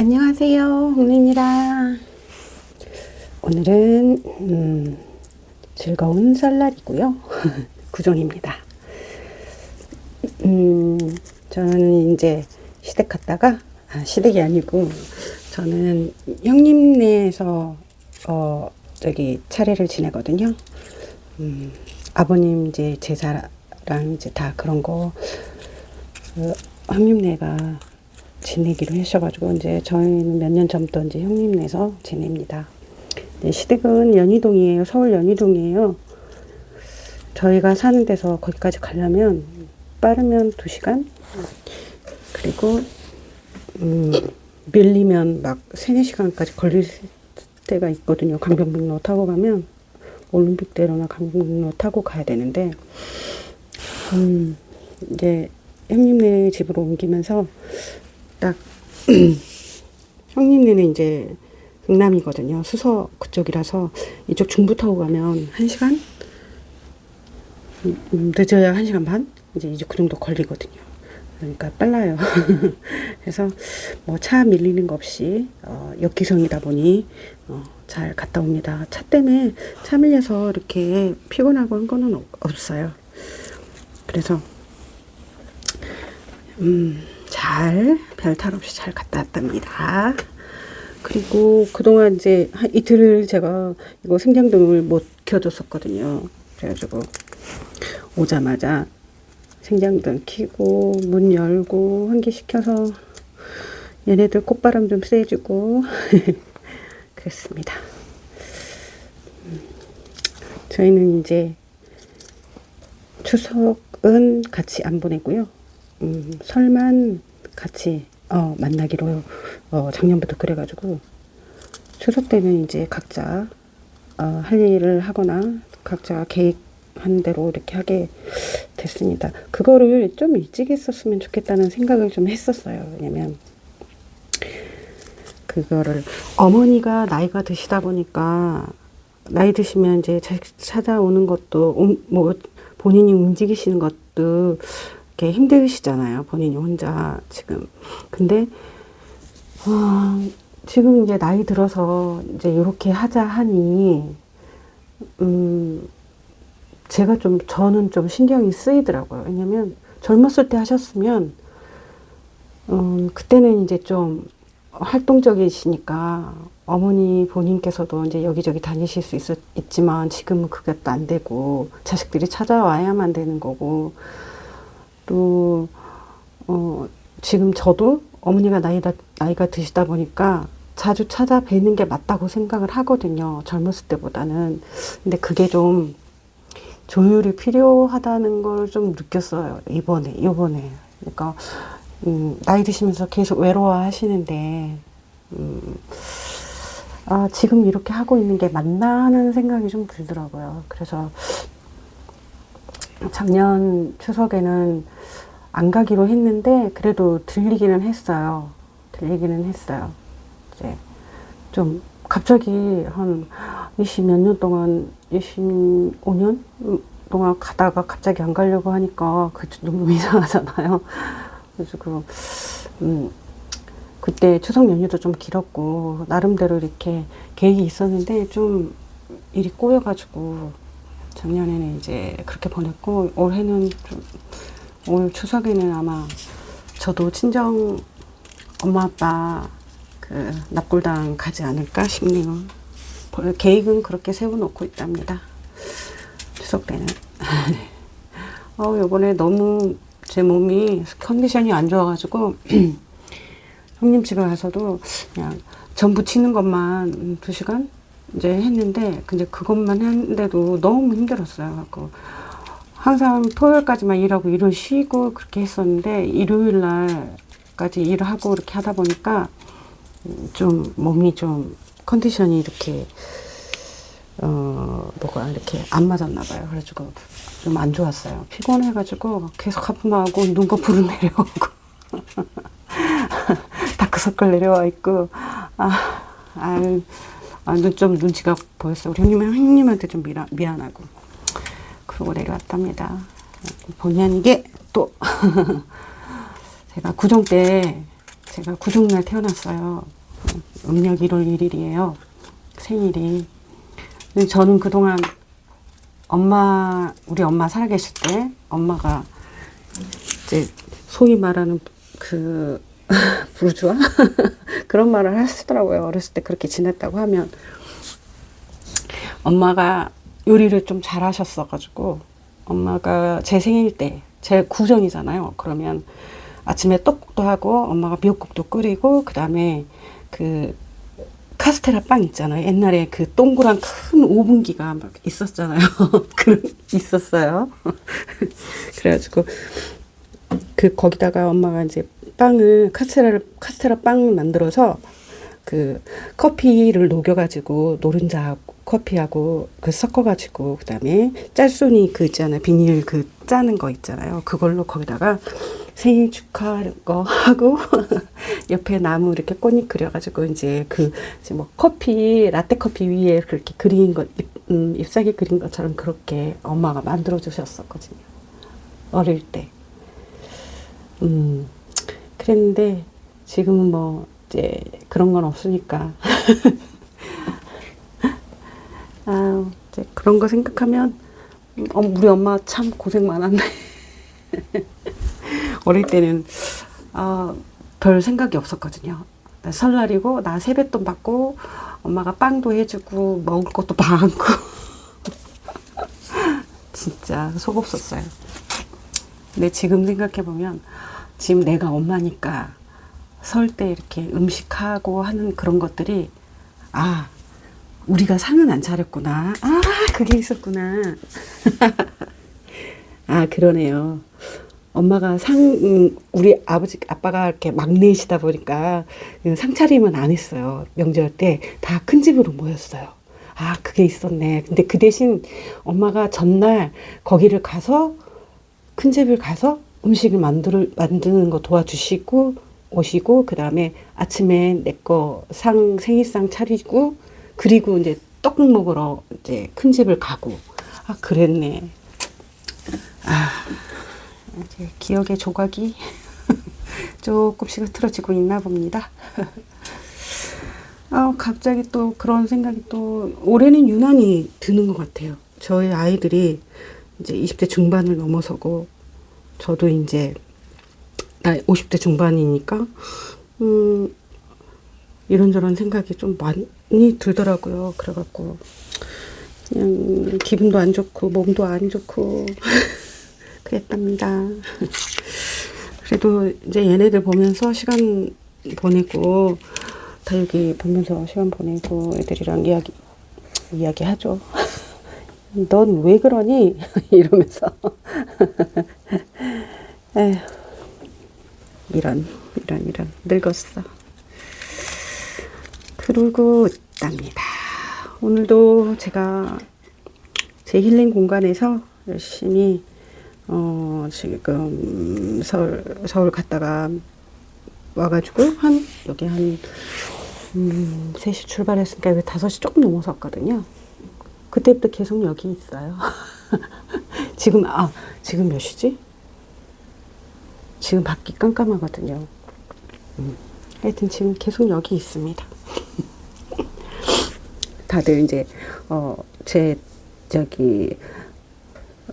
안녕하세요. 홍리입니다. 오늘은 음, 즐거운 설날이고요. 구종입니다. 음, 저는 이제 시댁 갔다가 아, 시댁이 아니고 저는 형님네에서 어, 저기 차례를 지내거든요. 음, 아버님 이제 제사랑 이제 다 그런 거 어, 형님네가 지내기로 하셔가지고 이제 저희는 몇 년 전부터 이제 형님네서 지냅니다. 네, 시댁은 연희동이에요. 서울 연희동이에요. 저희가 사는 데서 거기까지 가려면 빠르면 2시간 그리고 음, 밀리면 막 3, 4시간까지 걸릴 때가 있거든요. 강변북로 타고 가면 올림픽대로나 강변북로 타고 가야 되는데 음, 이제 형님네 집으로 옮기면서 딱 형님네는 이제 경남이거든요. 수서 그쪽이라서 이쪽 중부 타고 가면 한 시간 음, 늦어야 한 시간 반 이제 이제 그 정도 걸리거든요. 그러니까 빨라요. 그래서 뭐 차 밀리는 거 없이 어, 역기성이다 보니 어, 잘 갔다 옵니다. 차 때문에 차 밀려서 이렇게 피곤하고 한 거는 없- 없어요. 그래서 음, 잘 별 탈 없이 잘 갔다 왔답니다. 그리고 그동안 이제 한 이틀을 제가 이거 생장등을 못 켜줬었거든요. 그래가지고 오자마자 생장등 켜고 문 열고 환기시켜서 얘네들 꽃바람 좀 쐬주고 그랬습니다. 음, 저희는 이제 추석은 같이 안 보내고요. 음, 설만 같이 어, 만나기로 어, 작년부터 그래가지고 추석 때는 이제 각자 어, 할 일을 하거나 각자 계획한 대로 이렇게 하게 됐습니다. 그거를 좀 일찍 했었으면 좋겠다는 생각을 좀 했었어요. 왜냐면 그거를 어머니가 나이가 드시다 보니까 나이 드시면 이제 자식 찾아오는 것도 음, 뭐 본인이 움직이시는 것도 이렇게 힘드시잖아요. 본인이 혼자 지금. 근데 어, 지금 이제 나이 들어서 이제 이렇게 하자 하니 음 제가 좀 저는 좀 신경이 쓰이더라고요. 왜냐면 젊었을 때 하셨으면 음 그때는 이제 좀 활동적이시니까 어머니 본인께서도 이제 여기저기 다니실 수 있었, 있지만 지금은 그게 또 안 되고 자식들이 찾아와야만 되는 거고 또 어, 지금 저도 어머니가 나이가, 나이가 드시다 보니까 자주 찾아뵈는 게 맞다고 생각을 하거든요. 젊었을 때보다는. 근데 그게 좀 조율이 필요하다는 걸 좀 느꼈어요. 이번에, 이번에. 그러니까, 음, 나이 드시면서 계속 외로워 하시는데, 음, 아, 지금 이렇게 하고 있는 게 맞나 하는 생각이 좀 들더라고요. 그래서 작년 추석에는 안 가기로 했는데 그래도 들리기는 했어요. 들리기는 했어요. 이제 좀 갑자기 한 20 몇 년 동안 25년 동안 가다가 갑자기 안 가려고 하니까 그 너무 이상하잖아요. 그래서 그 음, 그때 추석 연휴도 좀 길었고 나름대로 이렇게 계획이 있었는데 좀 일이 꼬여가지고 작년에는 이제 그렇게 보냈고 올해는 좀 올 추석에는 아마 저도 친정 엄마 아빠 그 납골당 가지 않을까 싶네요. 볼- 계획은 그렇게 세워놓고 있답니다. 추석 때는. 어, 요번에 너무 제 몸이 컨디션이 안 좋아가지고 형님 집에 가서도 그냥 전 부치는 것만 두 시간 이제 했는데 근데 그것만 했는데도 너무 힘들었어요. 갖고 항상 토요일까지만 일하고 일요일 쉬고 그렇게 했었는데 일요일 날까지 일을 하고 이렇게 하다 보니까 음, 좀 몸이 좀 컨디션이 이렇게 어 뭐가 이렇게 안 맞았나 봐요. 그래가지고 좀 안 좋았어요. 피곤해가지고 계속 하품하고 눈꺼풀은 내려오고 다크서클 내려와 있고 아, 아, 아, 눈, 좀 눈치가 보였어요. 우리 형님, 형님한테 좀 미안, 미안하고. 그러고 내려왔답니다. 본의 아니게 또 제가 구정 때 제가 구중날 태어났어요. 음력 1월 1일이에요. 생일이. 근데 저는 그동안 엄마, 우리 엄마 살아계실 때 엄마가 이제 소위 말하는 그 부르주아 그런 말을 하시더라고요. 어렸을 때 그렇게 지냈다고 하면 엄마가 요리를 좀 잘 하셨어가지고 엄마가 제 생일 때 제 구정이잖아요. 그러면 아침에 떡국도 하고 엄마가 미역국도 끓이고 그 다음에 그 카스테라 빵 있잖아요. 옛날에 그 동그란 큰 오븐기가 막 있었잖아요. 그 있었어요. 그래가지고 그 거기다가 엄마가 이제 빵을 카스테라를 카스테라 빵 만들어서 그 커피를 녹여가지고 노른자 커피하고 그 섞어가지고 그다음에 짤순이 그 있잖아요. 비닐 그 짜는 거 있잖아요. 그걸로 거기다가 생일 축하하는 거 하고 옆에 나무 이렇게 꽃잎 그려가지고 이제 그 이제 뭐 커피 라떼 커피 위에 그렇게 그린 것 잎, 음, 잎사귀 그린 것처럼 그렇게 엄마가 만들어 주셨었거든요. 어릴 때. 음, 그랬는데 지금은 뭐 이제 그런 건 없으니까. 아, 이제 그런 거 생각하면 음, 어, 우리 엄마 참 고생 많았네. 어릴 때는 아, 별 생각이 없었거든요. 나 설날이고 나 세뱃돈 받고 엄마가 빵도 해주고 먹을 것도 많고 진짜 속 없었어요. 근데 지금 생각해 보면 지금 내가 엄마니까 설 때 이렇게 음식하고 하는 그런 것들이 아 우리가 상은 안 차렸구나. 아 그게 있었구나. 아 그러네요. 엄마가 상 음, 우리 아버지 아빠가 이렇게 막내시다 보니까 그 상차림은 안 했어요. 명절 때 다 큰 집으로 모였어요. 아 그게 있었네. 근데 그 대신 엄마가 전날 거기를 가서 큰 집을 가서 음식을 만들, 만드는 거 도와주시고 오시고 그 다음에 아침에 내 거 상 생일상 차리고 그리고 이제 떡 먹으러 이제 큰 집을 가고 아 그랬네 아 이제 기억의 조각이 조금씩 흐트러지고 있나 봅니다. 아 갑자기 또 그런 생각이 또 올해는 유난히 드는 것 같아요. 저희 아이들이 이제 20대 중반을 넘어서고 저도 이제 나 50대 중반이니까 음 이런저런 생각이 좀 많이 들더라고요. 그래갖고 그냥 기분도 안 좋고 몸도 안 좋고 그랬답니다. 그래도 이제 얘네들 보면서 시간 보내고 다 여기 보면서 시간 보내고 애들이랑 이야기 이야기 하죠. 넌 왜 그러니? 이러면서. 에휴, 이런, 이런, 이런. 늙었어. 그러고 있답니다. 오늘도 제가 제 힐링 공간에서 열심히, 어, 지금 서울, 서울 갔다가 와가지고 한, 여기 한, 음, 3시 출발했으니까 여기 5시 조금 넘어서 왔거든요. 그때부터 계속 여기 있어요. 지금, 아, 지금 몇 시지? 지금 밖이 깜깜하거든요. 음, 하여튼 지금 계속 여기 있습니다. 다들 이제, 어, 제, 저기,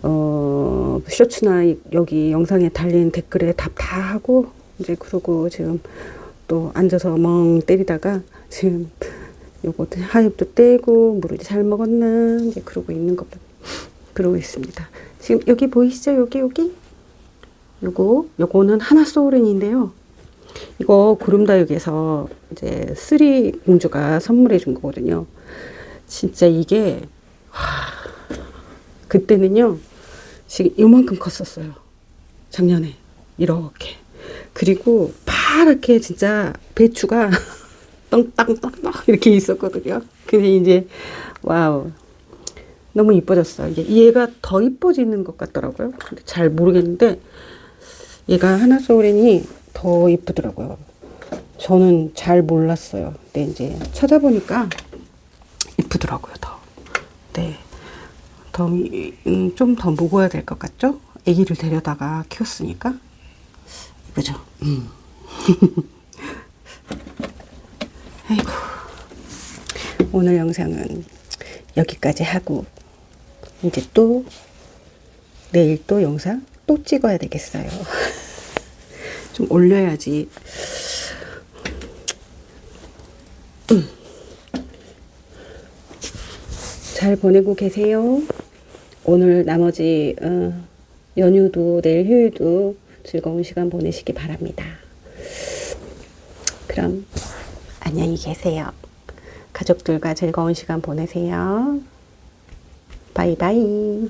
어, 쇼츠나 이- 여기 영상에 달린 댓글에 답 다 하고, 이제 그러고 지금 또 앉아서 멍 때리다가 지금 요거 하엽도 떼고 물을 잘 먹었나 이제 그러고 있는 것 그러고 있습니다. 지금 여기 보이시죠? 여기 여기 요거 요거는 하나 소울인인데요. 이거 구름다육에서 이제 쓰리 공주가 선물해 준 거거든요. 진짜 이게 와, 그때는요 지금 이만큼 컸었어요. 작년에 이렇게 그리고 파랗게 진짜 배추가 떵땅떵땅 이렇게 있었거든요. 근데 이제 와우 너무 이뻐졌어요. 이게 얘가 더 이뻐지는 것 같더라고요. 근데 잘 모르겠는데 얘가 하나소울엔이 더 예쁘더라고요. 저는 잘 몰랐어요. 근데 이제 찾아보니까 예쁘더라고요, 더. 네. 더, 음, 좀더 먹어야 될 것 같죠? 아기를 데려다가 키웠으니까. 그죠? 음. 아이고. 오늘 영상은 여기까지 하고, 이제 또, 내일 또 영상 또 찍어야 되겠어요. 좀 올려야지. 음. 잘 보내고 계세요. 오늘 나머지 어, 연휴도 내일 휴일도 즐거운 시간 보내시기 바랍니다. 그럼 안녕히 계세요. 가족들과 즐거운 시간 보내세요. 바이바이.